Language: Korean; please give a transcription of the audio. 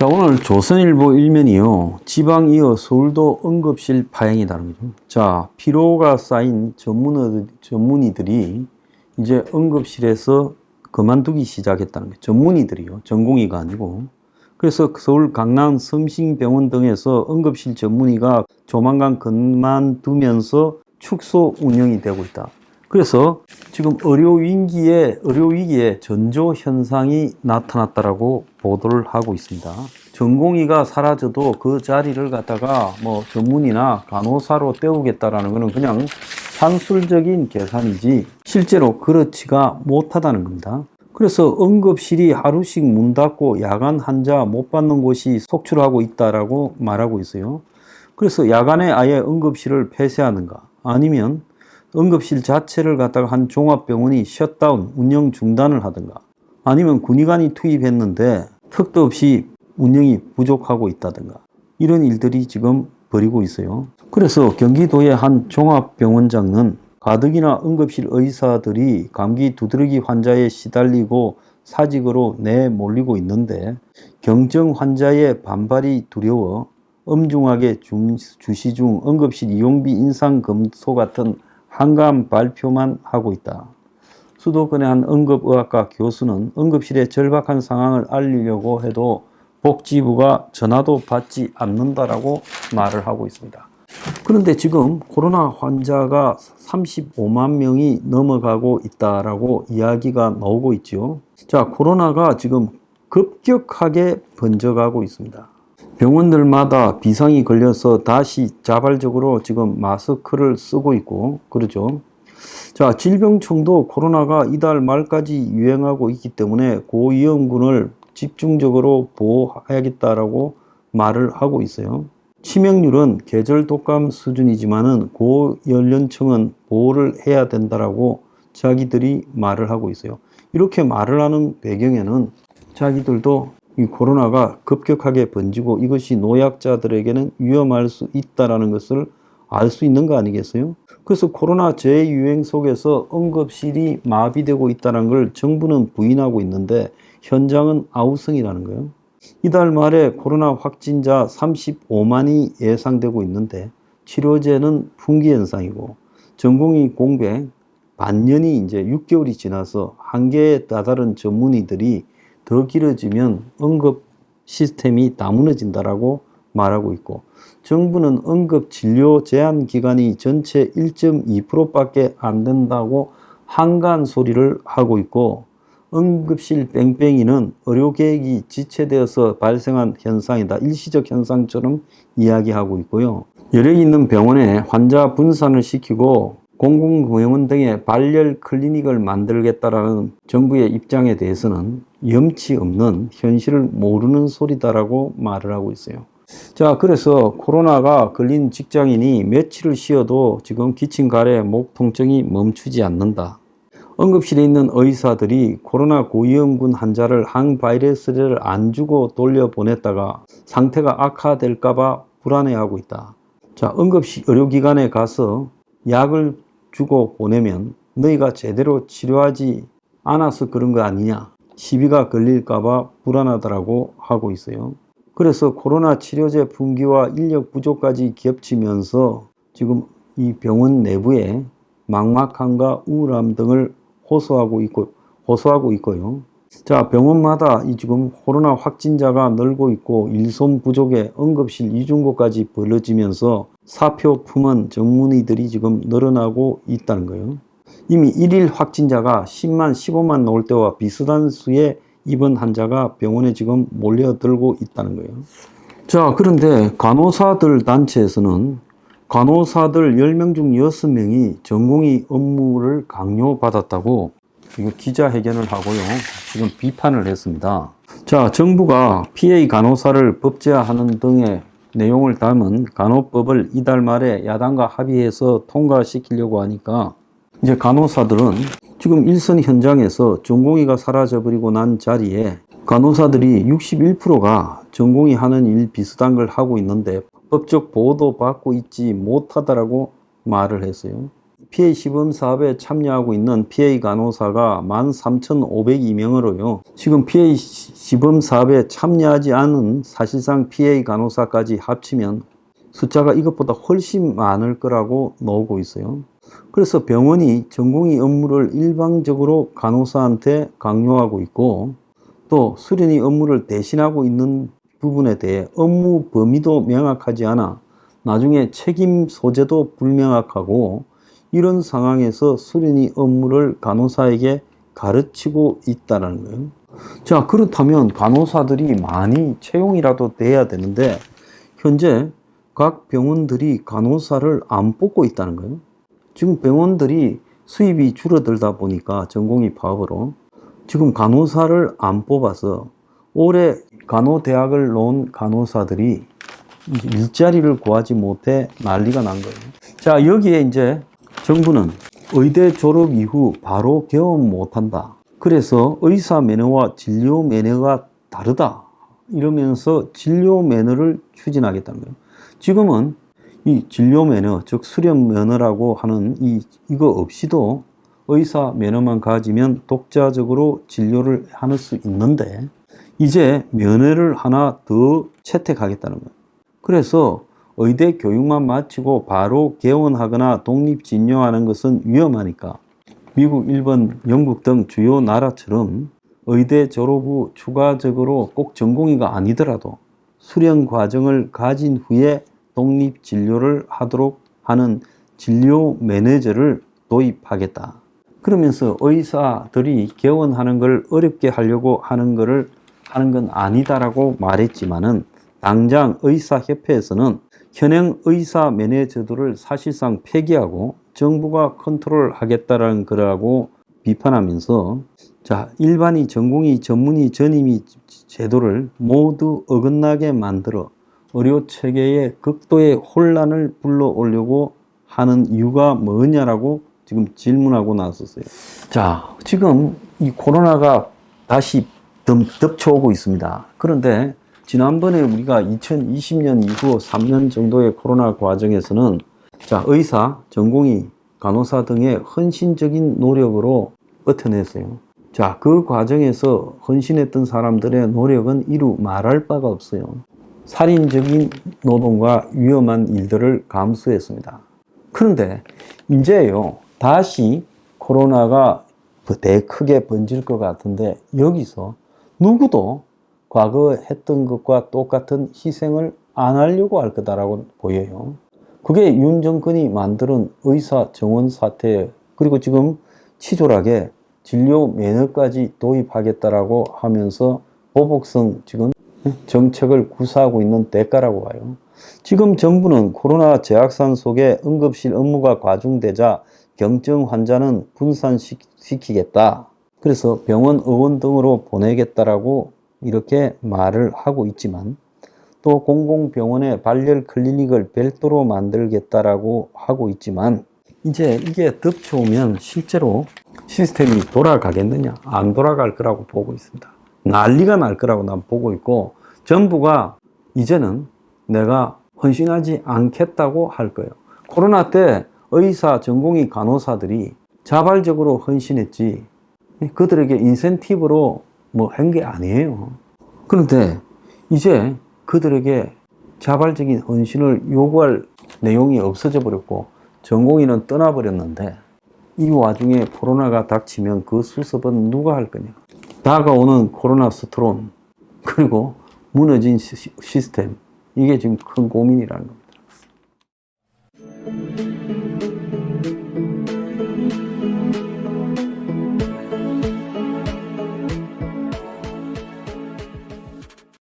자, 오늘 조선일보 일면이요. 지방 이어 서울도 응급실 파행이다는 거죠. 자, 피로가 쌓인 전문의, 전문의들이 이제 응급실에서 그만두기 시작했다는 거예요. 전문의들이요. 전공의가 아니고. 그래서 서울 강남 성심병원 등에서 응급실 전문의가 조만간 그만두면서 축소 운영이 되고 있다. 그래서 지금 의료 위기에 의료 위기에 전조 현상이 나타났다라고 보도를 하고 있습니다. 전공의가 사라져도 그 자리를 갖다가 뭐 전문의나 간호사로 때우겠다라는 것은 그냥 산술적인 계산이지 실제로 그렇지가 못하다는 겁니다. 그래서 응급실이 하루씩 문 닫고 야간 환자 못 받는 곳이 속출하고 있다라고 말하고 있어요. 그래서 야간에 아예 응급실을 폐쇄하는가 아니면 응급실 자체를 갖다가 한 종합병원이 셧다운 운영 중단을 하든가 아니면 군의관이 투입했는데 턱도 없이 운영이 부족하고 있다든가 이런 일들이 지금 벌이고 있어요. 그래서 경기도의 한 종합병원장은 가덕이나 응급실 의사들이 감기 두드러기 환자에 시달리고 사직으로 내몰리고 있는데 경증 환자의 반발이 두려워 엄중하게 중- 주시 중 응급실 이용비 인상 검토 같은 한감 발표만 하고 있다. 수도권의 한 응급의학과 교수는 응급실의 절박한 상황을 알리려고 해도 복지부가 전화도 받지 않는다라고 말을 하고 있습니다. 그런데 지금 코로나 환자가 35만 명이 넘어가고 있다라고 이야기가 나오고 있죠. 자, 코로나가 지금 급격하게 번져가고 있습니다. 병원들마다 비상이 걸려서 다시 자발적으로 지금 마스크를 쓰고 있고, 그러죠. 자, 질병청도 코로나가 이달 말까지 유행하고 있기 때문에 고위험군을 집중적으로 보호해야겠다라고 말을 하고 있어요. 치명률은 계절 독감 수준이지만은 고연령층은 보호를 해야 된다라고 자기들이 말을 하고 있어요. 이렇게 말을 하는 배경에는 자기들도 이 코로나가 급격하게 번지고 이것이 노약자들에게는 위험할 수 있다라는 것을 알 수 있는 거 아니겠어요? 그래서 코로나 재유행 속에서 응급실이 마비되고 있다는 걸 정부는 부인하고 있는데 현장은 아우성이라는 거예요. 이달 말에 코로나 확진자 35만이 예상되고 있는데 치료제는 분기 현상이고 전공의 공백 반년이 이제 6개월이 지나서 한계에 다다른 전문의들이 더 길어지면 응급 시스템이 다 무너진다라고 말하고 있고 정부는 응급 진료 제한 기간이 전체 1.2%밖에 안 된다고 한간 소리를 하고 있고 응급실 뺑뺑이는 의료 계획이 지체되어서 발생한 현상이다. 일시적 현상처럼 이야기하고 있고요. 여력 있는 병원에 환자 분산을 시키고 공공병원 등의 발열 클리닉을 만들겠다라는 정부의 입장에 대해서는 염치 없는 현실을 모르는 소리다라고 말을 하고 있어요. 자, 그래서 코로나가 걸린 직장인이 며칠을 쉬어도 지금 기침 가래 목 통증이 멈추지 않는다. 응급실에 있는 의사들이 코로나 고위험군 환자를 항바이러스를 안 주고 돌려보냈다가 상태가 악화될까봐 불안해하고 있다. 자, 응급실 의료기관에 가서 약을 주고 보내면 너희가 제대로 치료하지 않아서 그런 거 아니냐. 시비가 걸릴까봐 불안하다라고 하고 있어요. 그래서 코로나 치료제 분기와 인력 부족까지 겹치면서 지금 이 병원 내부에 막막함과 우울함 등을 호소하고 있고 호소하고 있고요. 자, 병원마다 이 지금 코로나 확진자가 늘고 있고 일손 부족에 응급실 이중고까지 벌어지면서 사표 품은 전문의들이 지금 늘어나고 있다는 거예요. 이미 일일 확진자가 10만, 15만 나올 때와 비슷한 수의 입원 환자가 병원에 지금 몰려들고 있다는 거예요. 자, 그런데 간호사들 단체에서는 간호사들 10명 중 6명이 전공의 업무를 강요받았다고 이거 기자회견을 하고요. 지금 비판을 했습니다. 자, 정부가 PA 간호사를 법제화하는 등의 내용을 담은 간호법을 이달 말에 야당과 합의해서 통과시키려고 하니까 이제 간호사들은 지금 일선 현장에서 전공의가 사라져버리고 난 자리에 간호사들이 61%가 전공의 하는 일 비슷한 걸 하고 있는데 법적 보호도 받고 있지 못하다라고 말을 했어요. PA 시범 사업에 참여하고 있는 PA 간호사가 13,502명으로요. 지금 PA 시- 시범 사업에 참여하지 않은 사실상 PA 간호사까지 합치면 숫자가 이것보다 훨씬 많을 거라고 나오고 있어요. 그래서 병원이 전공의 업무를 일방적으로 간호사한테 강요하고 있고 또 수련의 업무를 대신하고 있는 부분에 대해 업무 범위도 명확하지 않아 나중에 책임 소재도 불명확하고 이런 상황에서 수련의 업무를 간호사에게 가르치고 있다는 거예요. 자, 그렇다면 간호사들이 많이 채용이라도 돼야 되는데 현재 각 병원들이 간호사를 안 뽑고 있다는 거예요. 지금 병원들이 수입이 줄어들다 보니까 전공의 파업으로 지금 간호사를 안 뽑아서 올해 간호대학을 놓은 간호사들이 일자리를 구하지 못해 난리가 난 거예요. 자, 여기에 이제 정부는 의대 졸업 이후 바로 개원 못한다. 그래서 의사 매너와 진료 매너가 다르다. 이러면서 진료 매너를 추진하겠다는 거예요. 지금은 이 진료 매너, 즉 수련 매너라고 하는 이 이거 없이도 의사 매너만 가지면 독자적으로 진료를 하는 수 있는데 이제 면허를 하나 더 채택하겠다는 거예요. 그래서 의대 교육만 마치고 바로 개원하거나 독립 진료하는 것은 위험하니까 미국, 일본, 영국 등 주요 나라처럼 의대 졸업 후 추가적으로 꼭 전공의가 아니더라도 수련 과정을 가진 후에 독립 진료를 하도록 하는 진료 매니저를 도입하겠다. 그러면서 의사들이 개원하는 걸 어렵게 하려고 하는 것을 하는 건 아니다라고 말했지만은 당장 의사협회에서는 현행 의사 매니저들을 사실상 폐기하고 정부가 컨트롤하겠다라는 거라고 비판하면서 자 일반이 전공의 전문의 전임의 제도를 모두 어긋나게 만들어 의료 체계에 극도의 혼란을 불러오려고 하는 이유가 뭐냐라고 지금 질문하고 나섰어요. 자, 지금 이 코로나가 다시 덤, 덮쳐오고 있습니다. 그런데 지난번에 우리가 2020년 이후 3년 정도의 코로나 과정에서는 자, 의사, 전공의, 간호사 등의 헌신적인 노력으로 버텨냈어요. 자, 그 과정에서 헌신했던 사람들의 노력은 이루 말할 바가 없어요. 살인적인 노동과 위험한 일들을 감수했습니다. 그런데 이제요, 다시 코로나가 대 크게 번질 것 같은데 여기서 누구도 과거 했던 것과 똑같은 희생을 안 하려고 할 거다라고 보여요. 그게 윤 정권이 만드는 의사 정원 사태 그리고 지금 치졸하게 진료 매너까지 도입하겠다라고 하면서 보복성 지금 정책을 구사하고 있는 대가라고 봐요. 지금 정부는 코로나 재확산 속에 응급실 업무가 과중되자 경증 환자는 분산시키겠다. 그래서 병원 의원 등으로 보내겠다라고 이렇게 말을 하고 있지만 또 공공병원에 발열 클리닉을 별도로 만들겠다라고 하고 있지만 이제 이게 덮쳐오면 실제로 시스템이 돌아가겠느냐? 안 돌아갈 거라고 보고 있습니다. 난리가 날 거라고 난 보고 있고 정부가 이제는 내가 헌신하지 않겠다고 할 거예요. 코로나 때 의사, 전공의 간호사들이 자발적으로 헌신했지 그들에게 인센티브로 뭐 한 게 아니에요. 그런데 이제 그들에게 자발적인 헌신을 요구할 내용이 없어져 버렸고 전공의는 떠나버렸는데 이 와중에 코로나가 닥치면 그 수습은 누가 할 거냐. 다가오는 코로나 스트론 그리고 무너진 시- 시스템 이게 지금 큰 고민이라는 겁니다.